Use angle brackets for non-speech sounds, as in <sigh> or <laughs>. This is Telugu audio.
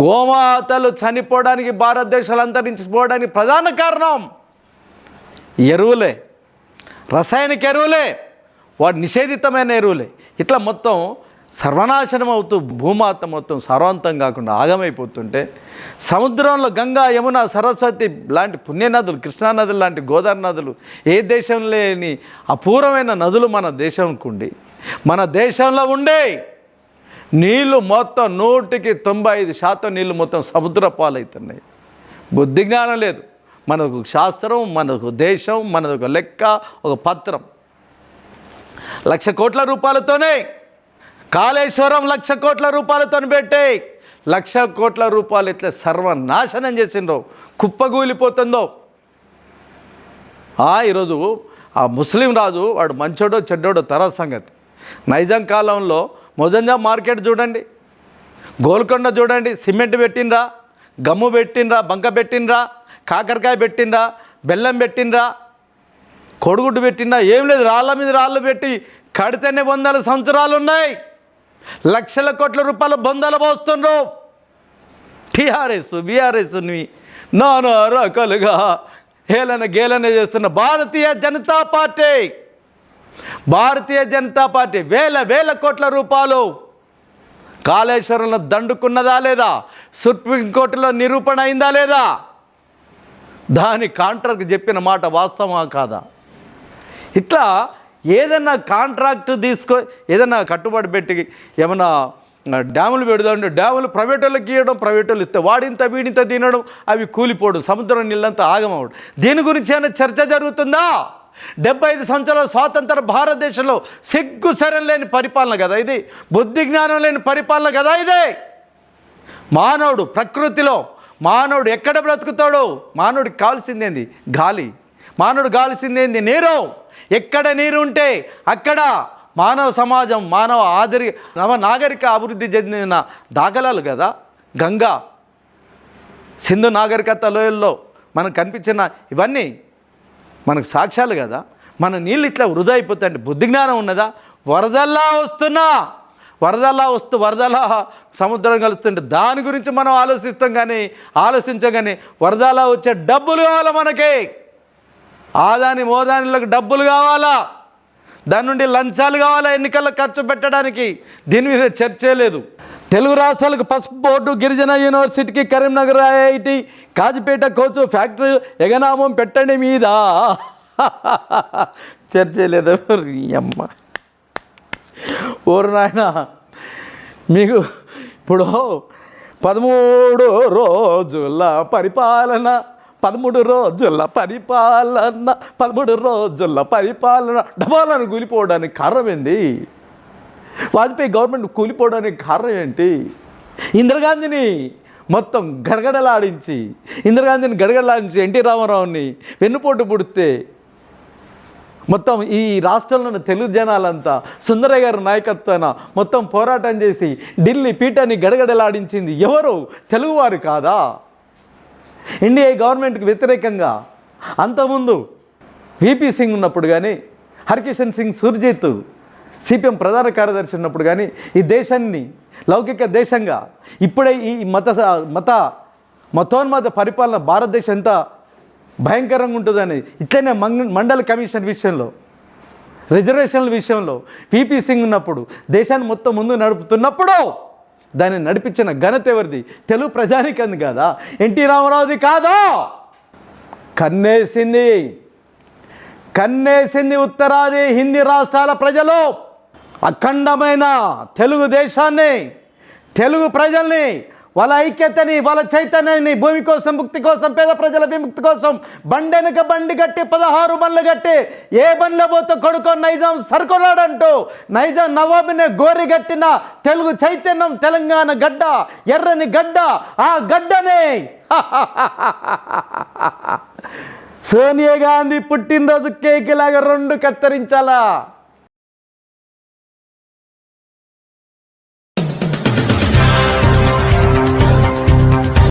గోమాతలు చనిపోవడానికి భారతదేశాలు అంతరించిపోవడానికి ప్రధాన కారణం ఎరువులే. రసాయనిక ఎరువులే. వాడు నిషేధితమైన ఎరువులే. ఇట్లా మొత్తం సర్వనాశనం అవుతూ భూమాత మొత్తం సర్వంతం కాకుండా ఆగమైపోతుంటే సముద్రంలో గంగా యమున సరస్వతి లాంటి పుణ్యనదులు కృష్ణానదులు లాంటి గోదావరి నదులు ఏ దేశం లేని అపూర్వమైన నదులు మన దేశంకుండి మన దేశంలో ఉండే నీళ్ళు మొత్తం నూటికి తొంభై ఐదు శాతం నీళ్ళు మొత్తం సముద్ర పాలవుతున్నాయి. బుద్ధి జ్ఞానం లేదు. మనకు శాస్త్రం మనకు దేశం మనకు లెక్క ఒక పత్రం. లక్ష కోట్ల రూపాయలతోనే కాళేశ్వరం లక్ష కోట్ల రూపాయలతో పెట్టే లక్ష కోట్ల రూపాయలు ఇట్లా సర్వనాశనం చేసిండ్రో కుప్పగూలిపోతుందో. ఆ, ఈరోజు ఆ ముస్లిం రాజు వాడు మంచోడో చెడ్డోడో తర్వాత సంగతి నైజాం కాలంలో మొజంజా మార్కెట్ చూడండి. గోల్కొండ చూడండి. సిమెంట్ పెట్టిండ్రా గమ్ము పెట్టిండ్రా బంక పెట్టిండ్రా కాకరకాయ పెట్టిండ్రా బెల్లం పెట్టిండ్రా కొడుగుడ్డు పెట్టిండ్రా ఏం లేదు. రాళ్ళ మీద రాళ్ళు పెట్టి కడితేనే వందల సంవత్సరాలు ఉన్నాయి. లక్షల కోట్ల రూపాయలు బొందలు పోస్తుండ్రు. టీఆర్ఎస్ బీఆర్ఎస్ నానా రకాలుగా హేళన గేలన చేస్తున్న భారతీయ జనతా పార్టీ. భారతీయ జనతా పార్టీ వేల వేల కోట్ల రూపాయలు. కాళేశ్వరంలో దండుకున్నదా లేదా? సుప్రీంకోర్టులో నిరూపణ అయిందా లేదా? దాని కాంట్రాక్ట్ చెప్పిన మాట వాస్తవమా కాదా? ఇట్లా ఏదైనా కాంట్రాక్ట్ తీసుకో ఏదైనా కట్టుబడి పెట్టి ఏమన్నా డ్యాములు పెడదాం డ్యాములు ప్రైవేట్ వాళ్ళకి ఇవ్వడం ప్రైవేట్ వాళ్ళు ఇస్తే వాడింత వీడింత తినడం అవి కూలిపోవడం సముద్రం నీళ్ళంతా ఆగమవడం. దీని గురించి ఏమైనా చర్చ జరుగుతుందా? డెబ్బై ఐదు సంవత్సరాల స్వాతంత్ర భారతదేశంలో సిగ్గు సరం లేని పరిపాలన కదా ఇది? బుద్ధి జ్ఞానం లేని పరిపాలన కదా ఇది? మానవుడు ప్రకృతిలో మానవుడు ఎక్కడ బ్రతుకుతాడో? మానవుడికి కావాల్సిందేంది గాలి. మానవుడు కావాల్సిందేంది నీరు. ఎక్కడ నీరు ఉంటే అక్కడ మానవ సమాజం మానవ ఆదరి నవ నాగరిక అభివృద్ధి చెందిన దాఖలాలు కదా? గంగా. సింధు నాగరికత లోయల్లో మనకు కనిపించిన ఇవన్నీ మనకు సాక్ష్యాలు కదా. మన నీళ్ళు ఇట్లా వృధా అయిపోతాయండి బుద్ధి జ్ఞానం ఉన్నదా? వరదల్లా వస్తున్నా. వరదల్లా వస్తూ వరదలా సముద్రం కలుస్తుంటే దాని గురించి మనం ఆలోచిస్తాం కానీ ఆలోచించగానే వరదలా వచ్చే డబ్బులు కావాలా మనకి? ఆదాని మోదానిలకు డబ్బులు కావాలా? దాని నుండి లంచాలు కావాలా ఎన్నికల్లో ఖర్చు పెట్టడానికి? దీని మీద చర్చే లేదు. తెలుగు రాష్ట్రాలకు పసుపు బోర్డు గిరిజన యూనివర్సిటీకి Karimnagar IIT Kazipet coach factory ఎగనామం పెట్టండి మీద? <laughs> చర్చ లేదు అమ్మ. ఓరు నాయన మీకు ఇప్పుడు పదమూడు రోజుల పరిపాలన పదమూడు రోజుల పరిపాలన పదమూడు రోజుల పరిపాలన డబాలను కూలిపోవడానికి కారణం ఏంది? వాజ్పేయి గవర్నమెంట్ కూలిపోవడానికి కారణం ఏంటి? ఇందిరాగాంధీని మొత్తం గడగడలాడించి ఇందిరాగాంధీని గడగడలాడించి ఎన్టీ రామారావుని వెన్నుపోటు పుడితే మొత్తం ఈ రాష్ట్రంలో ఉన్న తెలుగు జనాలంతా సుందరయ్య గారి నాయకత్వాన మొత్తం పోరాటం చేసి ఢిల్లీ పీఠాన్ని గడగడలాడించింది ఎవరు? తెలుగువారు కాదా? ఇండియా గవర్నమెంట్కి వ్యతిరేకంగా అంతకుముందు విపి సింగ్ ఉన్నప్పుడు కానీ హరికిషన్ సింగ్ సుర్జిత్ సిపిఎం ప్రధాన కార్యదర్శి ఉన్నప్పుడు కానీ ఈ దేశాన్ని లౌకిక దేశంగా ఇప్పుడే ఈ మత మత మతోన్మత పరిపాలన భారతదేశం ఎంత భయంకరంగా ఉంటుందని ఇట్లనే మంగ మండల కమిషన్ విషయంలో రిజర్వేషన్ల విషయంలో పీపీ సింగ్ ఉన్నప్పుడు దేశాన్ని మొత్తం ముందు నడుపుతున్నప్పుడు దాన్ని నడిపించిన ఘనత ఎవరిది? తెలుగు ప్రజానికంది కాదా? ఎన్టీ రామారావుది కాదా? కన్నేసింది కన్నేసింది ఉత్తరాది హిందీ రాష్ట్రాల ప్రజలు. అఖండమైన తెలుగుదేశాన్ని తెలుగు ప్రజల్ని వాళ్ళ ఐక్యతని వాళ్ళ చైతన్యాన్ని భూమి కోసం ముక్తి కోసం పేద ప్రజల విముక్తి కోసం బండెనక బండి కట్టి పదహారు బండ్లు కట్టి ఏ బండ్లో పోతే కొడుకో నైజాం సరుకున్నాడంటూ నైజాం నవాబునే గోరి కట్టిన తెలుగు చైతన్యం తెలంగాణ గడ్డ ఎర్రని గడ్డ ఆ గడ్డనే. సోనియా గాంధీ పుట్టినరోజు కేక్ లాగా రెండు కత్తిరించాలా?